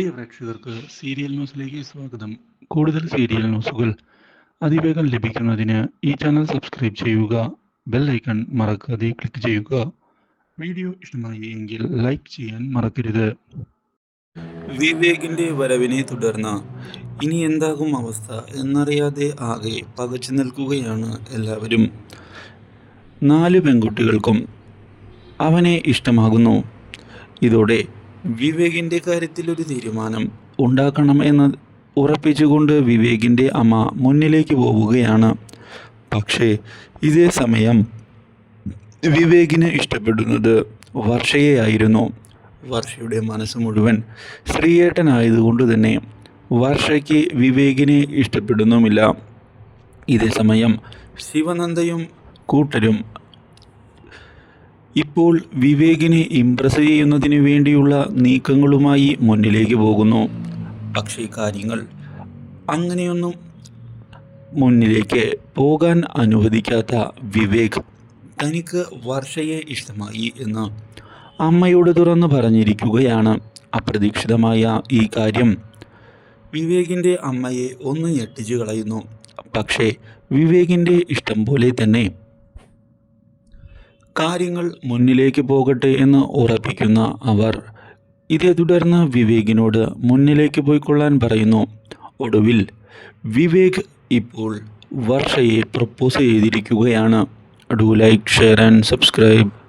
പ്രിയ പ്രേക്ഷകർക്ക് സീരിയൽ ന്യൂസിലേക്ക് സ്വാഗതം. കൂടുതൽ സീരിയൽ ന്യൂസുകൾ അതിവേഗം ലഭിക്കുന്നതിന് ഈ ചാനൽ സബ്സ്ക്രൈബ് ചെയ്യുക ബെൽ ഐക്കൺ മറക്കാതെ ക്ലിക്ക് ചെയ്യുക. വീഡിയോ ഇഷ്ടമായി എങ്കിൽ ലൈക്ക് ചെയ്യാൻ മറക്കരുത്. വിവേകിന്റെ വരവിനെ തുടർന്ന് ഇനി എന്താകും അവസ്ഥ എന്നറിയാതെ ആകെ പകച്ചു നിൽക്കുകയാണ് എല്ലാവരും. നാല് പെൺകുട്ടികൾക്കും അവനെ ഇഷ്ടമാകുന്നു. ഇതോടെ വിവേകിന്റെ കാര്യത്തിൽ ഒരു തീരുമാനം ഉണ്ടാക്കണം എന്ന് ഉറപ്പിച്ചുകൊണ്ട് വിവേകിന്റെ അമ്മ മുന്നിലേക്ക് പോവുകയാണ്. പക്ഷേ ഇതേ സമയം വിവേകിന് ഇഷ്ടപ്പെടുന്നത് വർഷയെയായിരുന്നു. വർഷയുടെ മനസ്സ് മുഴുവൻ ശ്രീയേട്ടനായതുകൊണ്ട് തന്നെ വർഷയ്ക്ക് വിവേകിനെ ഇഷ്ടപ്പെടുന്നുമില്ല. ഇതേ സമയം ശിവനന്ദയും കൂട്ടരും ഇപ്പോൾ വിവേകിനെ ഇംപ്രസ് ചെയ്യുന്നതിന് വേണ്ടിയുള്ള നീക്കങ്ങളുമായി മുന്നിലേക്ക് പോകുന്നു. പക്ഷേ കാര്യങ്ങൾ അങ്ങനെയൊന്നും മുന്നിലേക്ക് പോകാൻ അനുവദിക്കാത്ത വിവേക് തനിക്ക് വർഷയെ ഇഷ്ടമായി എന്ന് അമ്മയോട് തുറന്നു പറഞ്ഞിരിക്കുകയാണ്. അപ്രതീക്ഷിതമായ ഈ കാര്യം വിവേകിന്റെ അമ്മയെ ഒന്ന് ഞെട്ടിച്ചു കളയുന്നു. പക്ഷേ വിവേകിന്റെ ഇഷ്ടം പോലെ തന്നെ കാര്യങ്ങൾ മുന്നിലേക്ക് പോകട്ടെ എന്ന് ഉറപ്പിക്കുന്ന അവർ. ഇതേ തുടർന്ന് വിവേകിനോട് മുന്നിലേക്ക് പോയിക്കൊള്ളാൻ പറയുന്നു ഒടുവിൽ വിവേക് ഇപ്പോൾ വർഷയെ പ്രപ്പോസ് ചെയ്തിരിക്കുകയാണ്. Do like share and subscribe